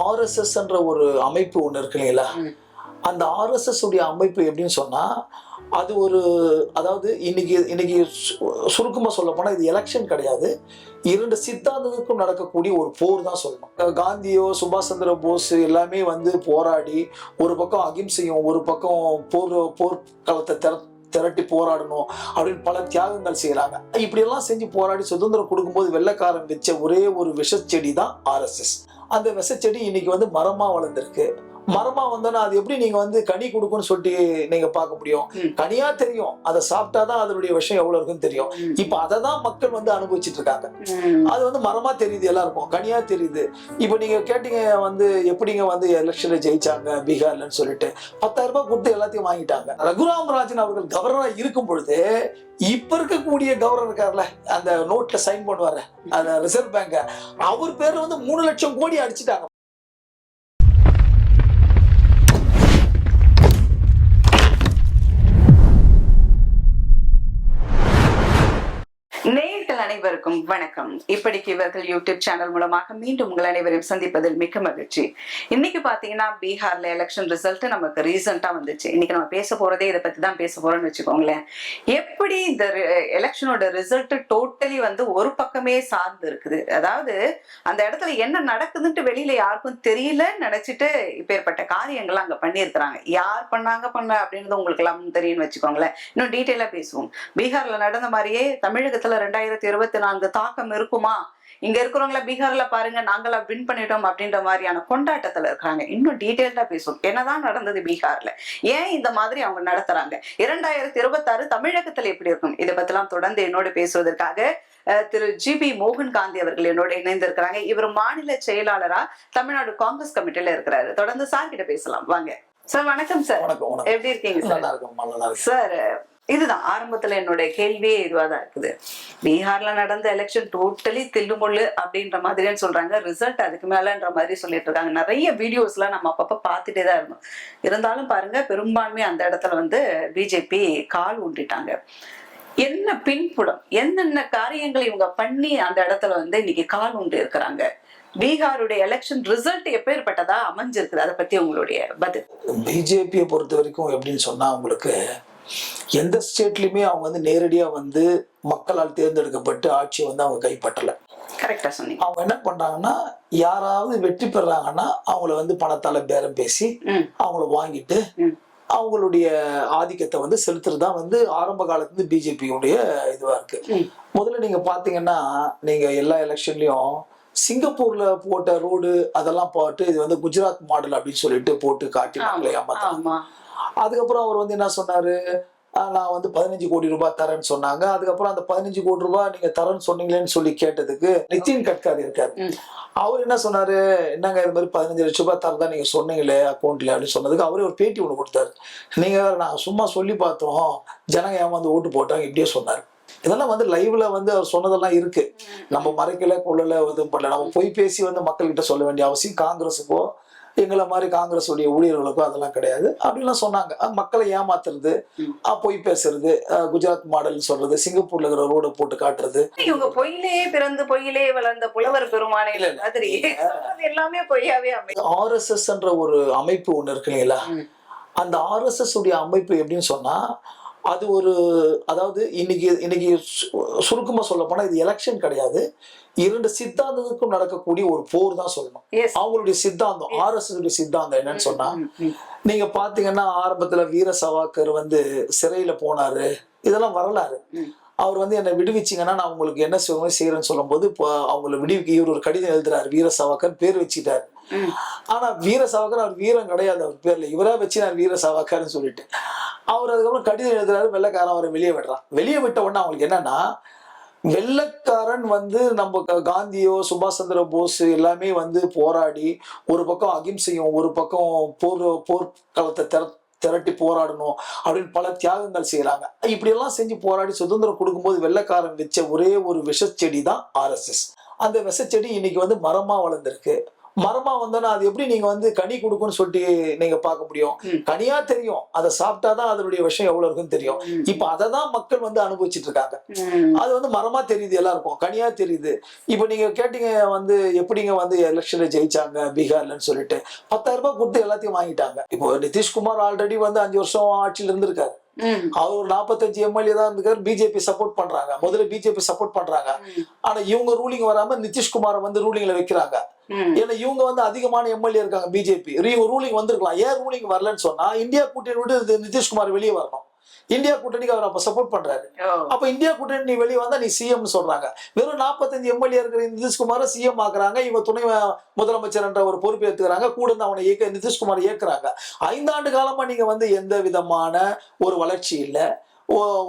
ஆர்எஸ்எஸ்ன்ற ஒரு அமைப்பு ஒன்று இருக்கு இல்லைங்களா. அந்த ஆர்எஸ்எஸ் உடைய அமைப்பு எப்படின்னு சொன்னா அது ஒரு அதாவது இன்னைக்கு இன்னைக்கு சுருக்கமாக சொல்ல போனால் இது எலெக்ஷன் கிடையாது. இரண்டு சித்தாந்தத்துக்கும் நடக்கக்கூடிய ஒரு போர் தான் சொல்லணும். காந்தியோ சுபாஷ் சந்திர போஸ் எல்லாமே வந்து போராடி ஒரு பக்கம் அகிம்சையும் ஒரு பக்கம் போர் போர்க்களத்தை திற திரட்டி போராடணும் அப்படின்னு பல தியாகங்கள் செய்யறாங்க. இப்படியெல்லாம் செஞ்சு போராடி சுதந்திரம் கொடுக்கும்போது வெள்ளைக்காரன் வச்ச ஒரே ஒரு விஷச்செடி தான் ஆர்எஸ்எஸ். அந்த விஷச்செடி இன்னைக்கு வந்து மரமாக வளர்ந்துருக்கு. மரமா வந்தோன்னா அது எப்படி நீங்க வந்து கனி கொடுக்கும்னு சொல்லிட்டு நீங்க பார்க்க முடியும். கனியா தெரியும். அதை சாப்பிட்டாதான் அதனுடைய விஷயம் எவ்வளவு இருக்குன்னு தெரியும். இப்ப அதை தான் மக்கள் வந்து அனுபவிச்சுட்டு இருக்காங்க. அது வந்து மரமா தெரியுது எல்லாருக்கும் கனியா தெரியுது. இப்போ நீங்க கேட்டீங்க வந்து எப்படிங்க வந்து எலெக்ஷன்ல ஜெயிச்சாங்க பீகார்லன்னு சொல்லிட்டு. பத்தாயிரம் ரூபாய் கொடுத்து எல்லாத்தையும் வாங்கிட்டாங்க. ரகுராம் ராஜன் அவர்கள் கவர்னரா இருக்கும் பொழுது இப்ப இருக்கக்கூடிய கவர்னர் இருக்கார்ல அந்த நோட்ல சைன் பண்ணுவாரு அந்த ரிசர்வ் பேங்க் அவர் பேர்ல வந்து மூணு லட்சம் கோடி அடிச்சிட்டாங்க. நேயர்கள் அனைவருக்கும் வணக்கம். இப்படிக்கு இவர்கள் யூடியூப் சேனல் மூலமாக மீண்டும் உங்கள் அனைவரையும் சந்திப்பதில் மிக்க மகிழ்ச்சி. இன்னைக்கு பாத்தீங்கன்னா பீகார்ல எலெக்ஷன் ரிசல்ட் நமக்கு ரீசெண்டா வந்துச்சு. இன்னைக்கு நம்ம பேச போறதே இதை பத்தி தான் பேச போறோம்னு வச்சுக்கோங்களேன். எப்படி இந்த எலெக்ஷனோட ரிசல்ட் டோட்டலி வந்து ஒரு பக்கமே சார்ந்து இருக்குது? அதாவது அந்த இடத்துல என்ன நடக்குதுன்ட்டு வெளியில யாருக்கும் தெரியல நினைச்சிட்டு இப்பேற்பட்ட காரியங்கள் அங்க பண்ணியிருக்கிறாங்க. யார் பண்ணாங்க பண்ண அப்படின்றது உங்களுக்கு எல்லாம் தெரியும்னு வச்சுக்கோங்களேன். இன்னும் டீட்டெயிலா பேசுவோம். பீகார்ல நடந்த மாதிரியே தமிழகத்துல ரெண்டாயிரத்தி இருபத்தி நான்கு தாக்கம் இருக்குமா? இங்க இருக்கிறவங்கள பீகார்ல பாருங்க நாங்களா வின் பண்ணிட்டோம் அப்படின்ற மாதிரியான கொண்டாட்டத்துல இருக்காங்க. இன்னும் டீட்டெயில்டா பேசுவோம். என்னதான் நடந்தது பீகார்ல? ஏன் இந்த மாதிரி அவங்க நடத்துறாங்க? இரண்டாயிரத்தி இருபத்தாறு தமிழகத்துல எப்படி இருக்கும்? இதை பத்திலாம் தொடர்ந்து என்னோடு பேசுவதற்காக திரு ஜி பி மோகன் காந்தி அவர்கள் என்னோட இணைந்திருக்கிறாங்க. இவர் மாநில செயலாளரா தமிழ்நாடு காங்கிரஸ் கமிட்டில இருக்கிறாரு. தொடர்ந்து சார் கிட்ட பேசலாம். வாங்க. சார் வணக்கம் சார். எப்படி இருக்கீங்க சார்? சார் இதுதான் ஆரம்பத்துல என்னுடைய கேள்வியே இதுவா தான் இருக்குது. பீகார்ல நடந்த எலெக்ஷன் டோட்டலி தில்லுமுள்ளு அப்படின்ற மாதிரின்னு சொல்றாங்க. ரிசல்ட் அதுக்கு மேலன்ற மாதிரி சொல்லிட்டு இருக்காங்க. நிறைய வீடியோஸ்லாம் நம்ம அப்பப்ப பார்த்துட்டே தான் இருந்தோம். இருந்தாலும் பாருங்க பெரும்பான்மை அந்த இடத்துல வந்து பிஜேபி கால் ஊண்டிட்டாங்க. என்ன பின்புடம் என்னென்ன காரியங்கள் இவங்க பண்ணி அந்த இடத்துல வந்து இன்னைக்கு கால் உண்டு இருக்கிறாங்க? பீகாருடைய எலெக்ஷன் ரிசல்ட் எப்பேற்பட்டதா அமைஞ்சிருக்குது? அதை பத்தி உங்களுடைய பதில். பிஜேபியை பொறுத்த வரைக்கும் எப்படின்னு சொன்னா உங்களுக்கு எந்த ஸ்டேட்லயுமே அவங்க வந்து நேரடியா வந்து மக்களால் தேர்ந்தெடுக்கப்பட்டு ஆட்சியை வந்து அவங்க கைப்பற்றல. கரெக்டா சொன்னீங்க. அவங்க என்ன பண்றாங்கன்னா யாராவது வெற்றி பெறாங்கன்னா அவங்கள வந்து பணத்தால பேரம் பேசி அவங்கள வாங்கிட்டு. அவங்களுடைய ஆதிக்கத்தை வந்து செலுத்துறது தான் வந்து ஆரம்ப காலத்துல பிஜேபியுடைய இதுவா இருக்கு. முதல்ல நீங்க பாத்தீங்கன்னா நீங்க எல்லா எலெக்ஷன்லயும் சிங்கப்பூர்ல போட்ட ரோடு அதெல்லாம் போட்டு இது வந்து குஜராத் மாடல் அப்படின்னு சொல்லிட்டு போட்டு காட்டி ஏமாத்தாங்க அதுக்கப்புறம் அவர் வந்து என்ன சொன்னாரு? நான் வந்து பதினஞ்சு கோடி ரூபாய் தரேன்னு சொன்னாங்க. அதுக்கப்புறம் அந்த பதினஞ்சு கோடி ரூபாய் நீங்க தரேன்னு சொன்னீங்களேன்னு சொல்லி கேட்டதுக்கு நிதின் கட்காரி இருக்காரு. அவர் என்ன சொன்னாரு? என்னங்க இது மாதிரி பதினஞ்சு லட்சம் ரூபாய் தரதா நீங்க சொன்னீங்களே அக்கௌண்ட்ல அப்படின்னு சொன்னதுக்கு அவரே ஒரு பேட்டி ஒன்று கொடுத்தாரு. நீங்க நாங்க சும்மா சொல்லி பார்த்தோம். ஜனங்க ஏமாந்து ஓட்டு போட்டாங்க இப்படியே சொன்னாரு. இதெல்லாம் வந்து லைவ்ல வந்து அவர் சொன்னதெல்லாம் இருக்கு. நம்ம மறைக்கல கொள்ளல எதுவும் பண்ணல. நம்ம பொய் பேசி வந்து மக்கள்கிட்ட சொல்ல வேண்டிய அவசியம் காங்கிரஸுக்கோ எங்களை மாதிரி காங்கிரஸ் உடைய ஊழியர்களுக்கோ அதெல்லாம் கிடையாது. அப்படிலாம் சொன்னாங்க. மக்களை ஏமாத்துறது பொய் பேசுறது குஜராத் மாடல் சொல்றது சிங்கப்பூர்ல இருக்கிற ரோட போட்டு காட்டுறது. இவங்க பொய்யிலே பிறந்து பொய்யிலே வளர்ந்த புலவர் பெருமானே. மாதிரி. எல்லாமே பொய்யாவே அமை ஆர்எஸ்எஸ் என்ற ஒரு அமைப்பு ஒண்ணு இருக்கு இல்லைங்களா. அந்த ஆர்எஸ்எஸ் உடைய அமைப்பு எப்படின்னு சொன்னா அது ஒரு அதாவது இன்னைக்கு இன்னைக்கு சுருக்கமா சொல்ல போனா இது எலெக்ஷன் கிடையாது. இரண்டு சித்தாந்தத்துக்கும் நடக்கக்கூடிய ஒரு போர் தான் சொல்லணும். அவங்களுடைய சித்தாந்தம் ஆர்எஸ்எஸ் சித்தாந்தம் என்னன்னு சொன்னா நீங்க பாத்தீங்கன்னா ஆரம்பத்துல வீர சவாக்கர் வந்து சிறையில போனாரு. இதெல்லாம் வரலாறு. அவர் வந்து என்னை விடுவிச்சிங்கன்னா நான் உங்களுக்கு என்ன செய்யறேன்னு சொல்லும்போது இப்போ அவங்கள விடுவிக்க இவர் ஒரு கடிதம் எழுதுறாரு வீர சவாக்கர் பேர் வச்சுட்டாரு. ஆனா வீர சவாக்கர் அவர் வீரம் கிடையாது அவர் பேர்ல. இவரா வச்சு நான் வீர சவாக்கர்னு சொல்லிட்டு அவர் அதுக்கப்புறம் கடிதம் எழுதுறாரு வெள்ளைக்காரன் அவரை வெளியே விடுறான். வெளியே விட்ட உடனே அவங்களுக்கு என்னன்னா வெள்ளக்காரன் வந்து நம்ம க- காந்தியோ சுபாஷ் சந்திர போஸ் எல்லாமே வந்து போராடி ஒரு பக்கம் அகிம்சையும் ஒரு பக்கம் போர் போர்க்களத்தை திற திரட்டி போராடணும் அப்படின்னு பல தியாகங்கள் செய்யறாங்க இப்படியெல்லாம் செஞ்சு போராடி சுதந்திரம் கொடுக்கும்போது வெள்ளைக்காரன் வச்ச ஒரே ஒரு விஷச்செடி தான் ஆர்எஸ்எஸ் அந்த விஷச்செடி இன்னைக்கு வந்து மரமா வளர்ந்துருக்கு. மரமா வந்தோன்னா அது எப்படி நீங்க வந்து கனி கொடுக்கும்னு சொல்லிட்டு நீங்க பார்க்க முடியும். கனியா தெரியும் அதை சாப்பிட்டாதான் அதனுடைய விஷயம் எவ்வளவு இருக்குன்னு தெரியும். இப்ப அதை தான் மக்கள் வந்து அனுபவிச்சுட்டு இருக்காங்க. அது வந்து மரமா தெரியுது எல்லாருக்கும் கனியா தெரியுது இப்போ நீங்க கேட்டீங்க வந்து எப்படிங்க வந்து எலெக்ஷன்ல ஜெயிச்சாங்க பீகார்லன்னு சொல்லிட்டு பத்தாயிரம் ரூபாய் கொடுத்து எல்லாத்தையும் வாங்கிட்டாங்க இப்போ நிதிஷ்குமார் ஆல்ரெடி வந்து அஞ்சு வருஷம் ஆட்சியில இருந்திருக்காரு. அவர் ஒரு நாற்பத்தஞ்சு எம்எல்ஏ தான் இருந்திருக்காரு பிஜேபி சப்போர்ட் பண்றாங்க. முதல்ல பிஜேபி சப்போர்ட் பண்றாங்க. ஆனா இவங்க ரூலிங் வராம நிதிஷ்குமாரை வந்து ரூலிங்ல வைக்கிறாங்க. ஏன்னா இவங்க வந்து அதிகமான எம்எல்ஏ இருக்காங்க பிஜேபி ரூலிங் வந்திருக்கலாம். ஏன் ரூலிங் வரலன்னு சொன்னா இந்தியா கூட்டணி விட்டு நிதிஷ்குமார் வெளியே வரணும். இந்தியா கூட்டணிக்கு அவர் அப்ப சப்போர்ட் பண்றாரு. அப்ப இந்தியா கூட்டணி நீ வெளியே வந்தா நீ சிஎம் சொல்றாங்க. வெறும் நாற்பத்தஞ்சு எம்எல்ஏ இருக்கிற நிதிஷ்குமார சிஎம் ஆக்குறாங்க இவங்க துணை முதலமைச்சர் என்ற ஒரு பொறுப்பு ஏத்துக்கிறாங்க கூட இருந்து அவனை இயக்க நிதிஷ்குமார் இயக்குறாங்க. ஐந்தாண்டு காலமா நீங்க வந்து எந்த விதமான ஒரு வளர்ச்சி இல்ல.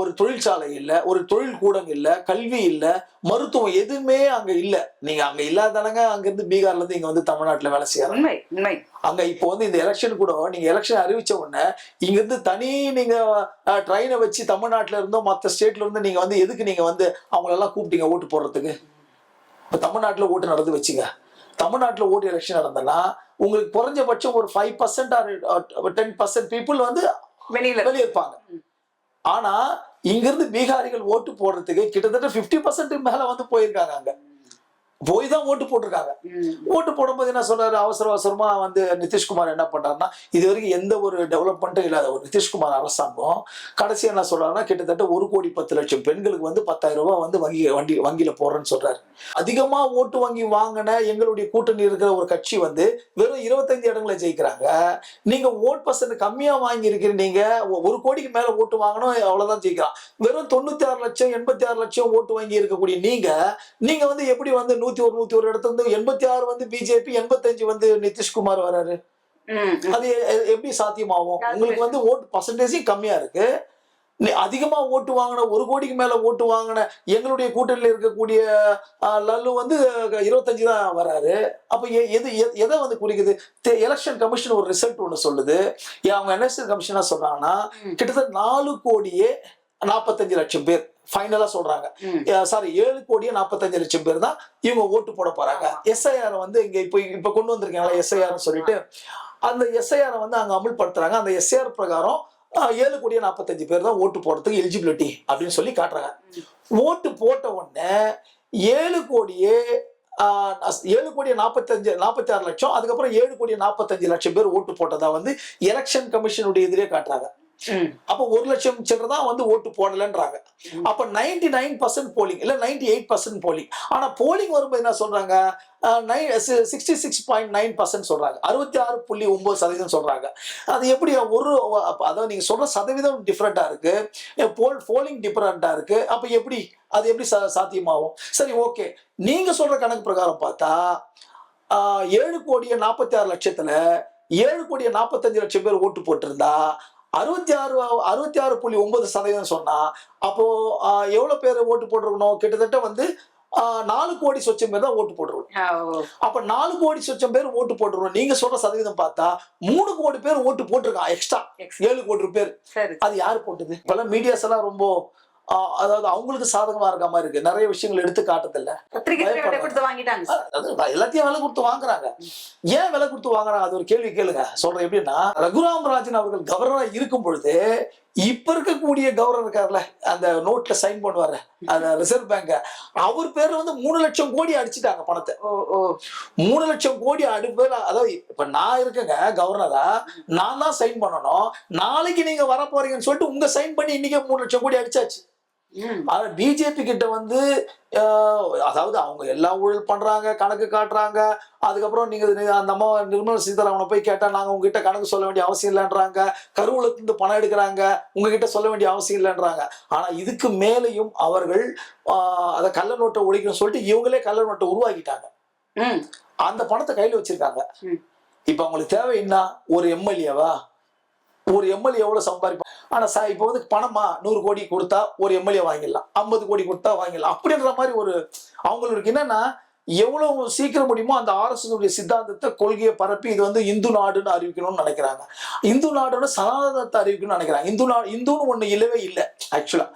ஒரு தொழிற்சாலை இல்ல ஒரு தொழில் கூடம் இல்ல கல்வி இல்ல மருத்துவம் எதுவுமே அங்க இல்ல. நீங்க அங்க இல்லாதனங்க அங்க இருந்து பீகார்ல இருந்து இங்க வந்து தமிழ்நாட்டுல வேலை செய்யறாங்க. அங்க இப்போ வந்து இந்த எலெக்ஷன் கூட நீங்க எலெக்ஷன் அறிவிச்ச உடனே இங்க இருந்து தனி நீங்க ட்ரெயினை வச்சு தமிழ்நாட்டுல இருந்தோ மத்த ஸ்டேட்ல இருந்து நீங்க வந்து எதுக்கு நீங்க வந்து அவங்கள எல்லாம் கூப்பிட்டீங்க ஓட்டு போடுறதுக்கு? இப்ப தமிழ்நாட்டுல ஓட்டு நடந்து வச்சுங்க. தமிழ்நாட்டுல ஓட்டு எலெக்ஷன் நடந்தனா உங்களுக்கு குறைஞ்சபட்சம் ஒரு five percent or ten percent people வந்து வெளியில வெளியே இருப்பாங்க. ஆனா இங்கிருந்து பீகாரிகள் ஓட்டு போடுறதுக்கு கிட்டத்தட்ட 50% பர்சன்ட் மேல வந்து போயிருக்காங்க அங்க. போய் தான் ஓட்டு போட்டிருக்காங்க. ஓட்டு போடும்போது என்ன சொல்றாரு? அவசர அவசரமா வந்து நிதிஷ்குமார் என்ன பண்றாருன்னா இது வரைக்கும் எந்த ஒரு டெவலப்மெண்ட்டும் இல்லாத ஒரு நிதிஷ்குமார் அரசாங்கம் கடைசி என்ன சொல்றாருன்னா கிட்டத்தட்ட ஒரு கோடி பத்து லட்சம் பெண்களுக்கு வந்து பத்தாயிரம் ரூபாய் வந்து வங்கி வண்டி வங்கியில போடுறேன்னு சொல்றாரு. அதிகமா ஓட்டு வங்கி வாங்கின எங்களுடைய கூட்டணி இருக்கிற ஒரு கட்சி வந்து வெறும் இருபத்தஞ்சு இடங்களை ஜெயிக்கிறாங்க. நீங்க ஓட் பர்சன்ட் கம்மியா வாங்கி நீங்க ஒ- ஒரு கோடிக்கு மேல ஓட்டு வாங்கணும் அவ்வளவுதான் ஜெயிக்கலாம் வெறும் தொண்ணூத்தி ஆறு லட்சம் எண்பத்தி ஆறு லட்சம் ஓட்டு வாங்கி இருக்கக்கூடிய நீங்க நீங்க வந்து எப்படி வந்து நூத்தி ஒரு நூத்தி ஒரு இடத்துல இருந்து எண்பத்தி ஆறு வந்து பிஜேபி எண்பத்தஞ்சு வந்து நிதிஷ்குமார் வராரு. அது எப்படி சாத்தியமாகும்? உங்களுக்கு வந்து ஓட்டு பர்சன்டேஜும் கம்மியா இருக்கு. அதிகமா ஓட்டு வாங்கின ஒரு கோடிக்கு மேல ஓட்டு வாங்கின எங்களுடைய கூட்டணியில இருக்கக்கூடிய லல்லு வந்து இருபத்தஞ்சு தான் வராரு. அப்ப எது எதை வந்து குறிக்குது? எலெக்ஷன் கமிஷன் ஒரு ரிசல்ட் ஒன்று சொல்லுது. அவங்க எலெக்ஷன் கமிஷனா சொல்றாங்கன்னா. கிட்டத்தட்ட நாலு கோடியே நாற்பத்தஞ்சு லட்சம் பேர். ஃபைனலா சொல்றாங்க. சாரி ஏழு கோடியே நாற்பத்தஞ்சு லட்சம் பேர் தான் இவங்க ஓட்டு போட போறாங்க. எஸ்ஐஆர் வந்து இங்க இப்போ இப்ப கொண்டு வந்திருக்காங்களா எஸ்ஐஆர் சொல்லிட்டு அந்த எஸ்ஐஆர் வந்து அங்க அமல்படுத்துறாங்க. அந்த எஸ்ஐஆர் பிரகாரம் ஏழு கோடியே நாற்பத்தஞ்சு பேர் தான் ஓட்டு போடுறதுக்கு எலிஜிபிலிட்டி அப்படின்னு சொல்லி காட்டுறாங்க. ஓட்டு போட்ட உடனே ஏழு கோடியே ஏழு கோடியே நாற்பத்தஞ்சு நாற்பத்தி ஆறு லட்சம் அதுக்கப்புறம் ஏழு கோடியே நாற்பத்தஞ்சு லட்சம் பேர் ஓட்டு போட்டதா வந்து எலெக்ஷன் கமிஷனுடைய எதிரே காட்டுறாங்க. அப்ப ஒரு லட்சம் சில்லற தான் வந்து ஓட்டு போடலன்றாங்க. அப்ப நைன்டி நைன் பர்சன்ட் போலிங் இல்ல நைன்டி எயிட் பர்சன்ட் போலிங் ஆனா போலிங் வரும்போது என்ன சொல்றாங்க? Sixty six point nine percent சொல்றாங்க. அறுபத்தி ஆறு புள்ளி ஒன்பது சதவீதம் சொல்றாங்க. அது எப்படி ஒரு அதாவது நீங்க சொல்ற சதவீதம் டிஃப்ரெண்டா இருக்கு. போல் போலிங் டிஃப்ரெண்டா இருக்கு. அப்ப எப்படி அது எப்படி சாத்தியமாகும்? சரி ஓகே நீங்க சொல்ற கணக்கு பிரகாரம் பார்த்தா ஏழு கோடியே நாற்பத்தி ஆறு லட்சத்துல ஏழு கோடியே நாற்பத்தஞ்சு லட்சம் பேர் ஓட்டு போட்டிருந்தா அறுபத்தி ஆறு அறுபத்தி ஆறு புள்ளி ஒன்பது சதவீதம் சொன்னா அப்போ ஆஹ், எவ்வளவு பேர் ஓட்டு போட்டிருக்கணும்? கிட்டத்தட்ட வந்து நாலு கோடி சொச்சம் பேர் தான் ஓட்டு ஓ. அப்ப நாலு கோடி சொச்சம் பேர் ஓட்டு போட்டிருக்கணும். நீங்க சொல்ற சதவீதம் பார்த்தா மூணு கோடி பேர் ஓட்டு போட்டிருக்கான் எக்ஸ்ட்ரா. ஏழு கோடி பேர். சரி. அது யார் போட்டது? இப்பெல்லாம் மீடியாஸ் எல்லாம் ரொம்ப அதாவது அவங்களுக்கு சாதகமா இருக்க மாதிரி இருக்கு. நிறைய விஷயங்கள் எடுத்து காட்டுதில்ல எல்லாத்தையும் விலை கொடுத்து வாங்குறாங்க. ஏன் விலை கொடுத்து வாங்குறாங்க? அது ஒரு கேள்வி கேளுங்க. சொல்றேன் எப்படின்னா ரகுராம் ராஜன் அவர்கள் கவர்னரா இருக்கும் பொழுது இப்ப இருக்கக்கூடிய கவர்னர் இருக்கார்ல அந்த நோட்ல சைன் பண்ணுவாரு அந்த ரிசர்வ் பேங்க அவர் பேர்ல வந்து மூணு லட்சம் கோடி அடிச்சிட்டாங்க பணத்தை. மூணு லட்சம் கோடி அடி பேர் அதாவது இப்ப நான் இருக்கேங்க கவர்னரா நான் தான் சைன் பண்ணணும். நாளைக்கு நீங்க வர போறீங்கன்னு சொல்லிட்டு உங்க சைன் பண்ணி இன்னைக்கே மூணு லட்சம் கோடி அடிச்சாச்சு. ஆனா பிஜேபி கிட்ட வந்து அதாவது அவங்க எல்லா ஊழல் பண்றாங்க கணக்கு காட்டுறாங்க. அதுக்கப்புறம் நீங்க அந்த அம்மா நிர்மலா சீதாராமனை போய் கேட்டா நாங்க உங்ககிட்ட கணக்கு சொல்ல வேண்டிய அவசியம் இல்லைன்றாங்க. கருவூலத்துல இருந்து பணம் எடுக்கிறாங்க. உங்ககிட்ட சொல்ல வேண்டிய அவசியம் இல்லைன்றாங்க. ஆனா இதுக்கு மேலையும் அவர்கள் அதை கள்ள நோட்டை ஒழிக்கணும்னு சொல்லிட்டு இவங்களே கள்ள நோட்டை உருவாக்கிட்டாங்க. அந்த பணத்தை கையில வச்சிருக்காங்க. இப்ப அவங்களுக்கு தேவை என்ன? ஒரு எம்எல்ஏவா? ஒரு எம்எல்ஏ எவ்வளவு சம்பாதிப்பான் ஆனா சா இப்போ வந்து பணமா நூறு கோடி கொடுத்தா ஒரு எம்எல்ஏ வாங்கிடலாம் ஐம்பது கோடி கொடுத்தா வாங்கிடலாம் அப்படின்ற மாதிரி ஒரு அவங்களுக்கு என்னன்னா எவ்வளவு சீக்கிரம் முடியுமோ அந்த ஆர்எஸ்எஸ் சித்தாந்தத்தை கொள்கையை பரப்பி இது வந்து இந்து நாடுன்னு அறிவிக்கணும்னு நினைக்கிறாங்க. இந்து நாடுன்னு சனாதனத்தை அறிவிக்கணும்னு நினைக்கிறாங்க. இந்து நாடு இந்துன்னு ஒண்ணு இல்லவே இல்லை ஆக்சுவலா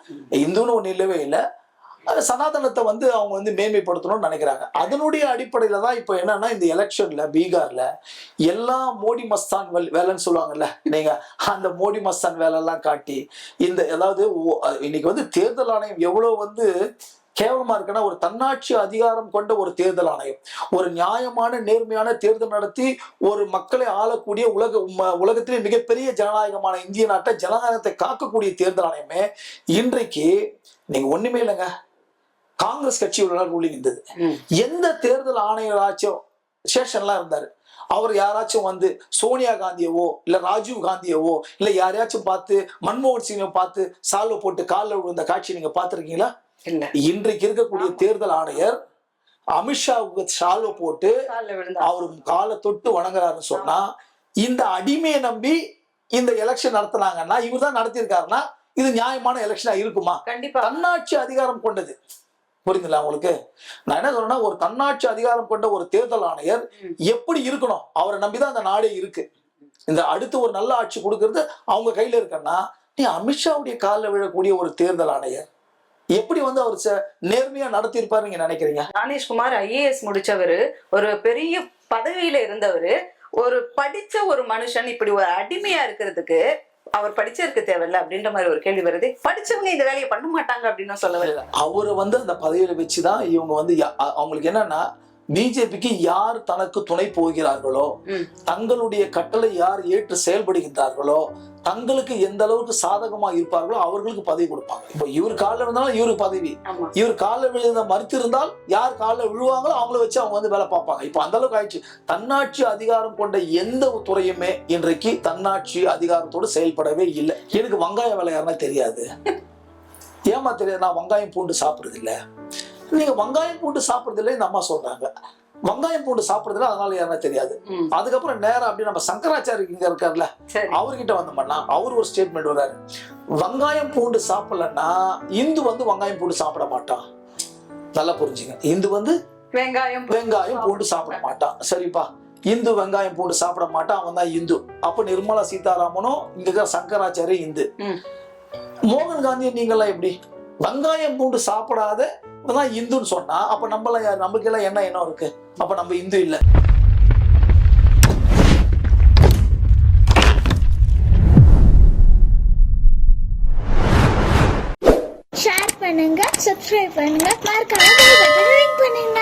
இந்துன்னு ஒண்ணு இல்லவே இல்லை. அது சனாதனத்தை வந்து அவங்க வந்து மேன்மைப்படுத்தணும்னு நினைக்கிறாங்க. அதனுடைய அடிப்படையில் தான் இப்போ என்னன்னா இந்த எலெக்ஷனில் பீகாரில் எல்லா மோடி மஸ்தான் வேல்- வேலைன்னு சொல்லுவாங்கல்ல நீங்கள் அந்த மோடி மஸ்தான் வேலைலாம் காட்டி இந்த அதாவது இன்னைக்கு வந்து தேர்தல் ஆணையம் எவ்வளோ வந்து கேவலமா இருக்குன்னா ஒரு தன்னாட்சி அதிகாரம் கொண்ட ஒரு தேர்தல் ஆணையம். ஒரு நியாயமான நேர்மையான தேர்தல் நடத்தி ஒரு மக்களை ஆளக்கூடிய உலக ம- உலகத்திலே மிகப்பெரிய ஜனநாயகமான இந்திய நாட்டை ஜனநாயகத்தை காக்கக்கூடிய தேர்தல் ஆணையமே இன்றைக்கு நீங்க ஒண்ணுமே இல்லைங்க. காங்கிரஸ் கட்சியோட ரூலிங் இருந்தது. எந்த தேர்தல் ஆணையராச்சும் ஸ்டேஷன்லாம் இருந்தாரு. அவர் யாராச்சும் வந்து சோனியா காந்தியவோ இல்ல ராஜீவ் காந்தியவோ இல்ல யாரையாச்சும் பார்த்து மன்மோகன் சிங்கை பார்த்து சால்வை போட்டு காலில் விழுந்த காட்சி நீங்க பார்த்திருக்கீங்களா? இன்றைக்கு இருக்கக்கூடிய தேர்தல் ஆணையர் அமித்ஷாவுக்கு சால்வை போட்டு அவர் காலை தொட்டு வணங்குறாருன்னு சொன்னா இந்த அடிமையை நம்பி இந்த எலெக்ஷன் நடத்துனாங்கன்னா இவர் தான் நடத்தியிருக்காருன்னா இது நியாயமான எலெக்ஷனா இருக்குமா? கண்டிப்பா. தன்னாட்சி அதிகாரம் கொண்டது. புரியுதுங்களா உங்களுக்கு? நான் என்ன சொல்றேன்னா ஒரு தன்னாட்சி அதிகாரம் கொண்ட ஒரு தேர்தல் ஆணையர். எப்படி இருக்கணும்? அவரை நம்பிதான் அந்த நாடே இருக்கு. இந்த அடுத்து ஒரு நல்ல ஆட்சி கொடுக்கறது அவங்க கையில இருக்கன்னா நீ அமித்ஷாவுடைய காலில் விழக்கூடிய ஒரு தேர்தல் ஆணையர் எப்படி வந்து அவர் நேர்மையா நடத்தியிருப்பாரு நீங்க நினைக்கிறீங்க? ஞானேஷ்குமார் ஐஏஎஸ் முடிச்சவரு ஒரு பெரிய பதவியில இருந்தவரு ஒரு படிச்ச ஒரு மனுஷன் இப்படி ஒரு அடிமையா இருக்கிறதுக்கு அவர் படிச்சிருக்க தேவையில்ல அப்படின்ற மாதிரி ஒரு கேள்வி வருது. படிச்சவங்க இந்த வேலையை பண்ண மாட்டாங்க அப்படின்னு சொல்ல வரல அவரை வந்து அந்த பதவியில வச்சுதான் இவங்க வந்து அவங்களுக்கு என்னன்னா பிஜேபிக்கு யார் தனக்கு துணை போகிறார்களோ. தங்களுடைய கட்டளை யார் ஏற்று செயல்படுகின்றார்களோ தங்களுக்கு எந்த அளவுக்கு சாதகமா இருப்பார்களோ அவர்களுக்கு பதவி கொடுப்பாங்க. இப்போ இவர் காலில் இருந்தாலும் இவருக்கு பதவி. இவர் காலில் விழுந்த மறுத்து இருந்தால் யார் காலில் விழுவாங்களோ அவங்கள வச்சு அவங்க வந்து வேலை பார்ப்பாங்க. இப்போ அந்த அளவுக்கு ஆயிடுச்சு. தன்னாட்சி அதிகாரம் கொண்ட எந்த ஒரு துறையுமே இன்றைக்கு தன்னாட்சி அதிகாரத்தோடு செயல்படவே இல்லை. எனக்கு வெங்காய வேலை தெரியாது. ஏமா தெரியாது? நான் வெங்காயம் பூண்டு சாப்பிடுறது இல்ல நீங்க வெங்காயம் பூண்டு சாப்பிடுறது இல்லை இந்த அம்மா சொல்றாங்க. வெங்காயம் பூண்டு சாப்பிடுறதுல அதனால யாருன்னா தெரியாது. அதுக்கப்புறம் நேரா அப்படி நம்ம சங்கராச்சாரி இங்க இருக்கார்ல சரி. அவர்கிட்ட வந்தோம்னா அவர் ஒரு ஸ்டேட்மெண்ட் வர்றாரு. வெங்காயம் பூண்டு சாப்பிடலன்னா இந்து வந்து வெங்காயம் பூண்டு சாப்பிட மாட்டான் நல்லா புரிஞ்சுங்க. இந்து வந்து வெங்காயம் வெங்காயம் பூண்டு சாப்பிட மாட்டான் சரிப்பா. இந்து வெங்காயம் பூண்டு சாப்பிட மாட்டான் அவன் தான் இந்து. அப்ப நிர்மலா சீதாராமனும் இங்க இருக்கிற சங்கராச்சாரி இந்து. மோகன் காந்தி நீங்கெல்லாம் எப்படி? வெங்காயம் பூண்டு சாப்பிடாத தான் இந்துன்னு சொன்னா அப்ப நம்மளாம் யார் நமக்கு எல்லாம் என்ன எண்ணம் இருக்கு? அப்ப நம்ம இந்து இல்ல. ஷேர் பண்ணுங்க சப்ஸ்கிரைப் பண்ணுங்க மறக்காம பண்ணுங்க.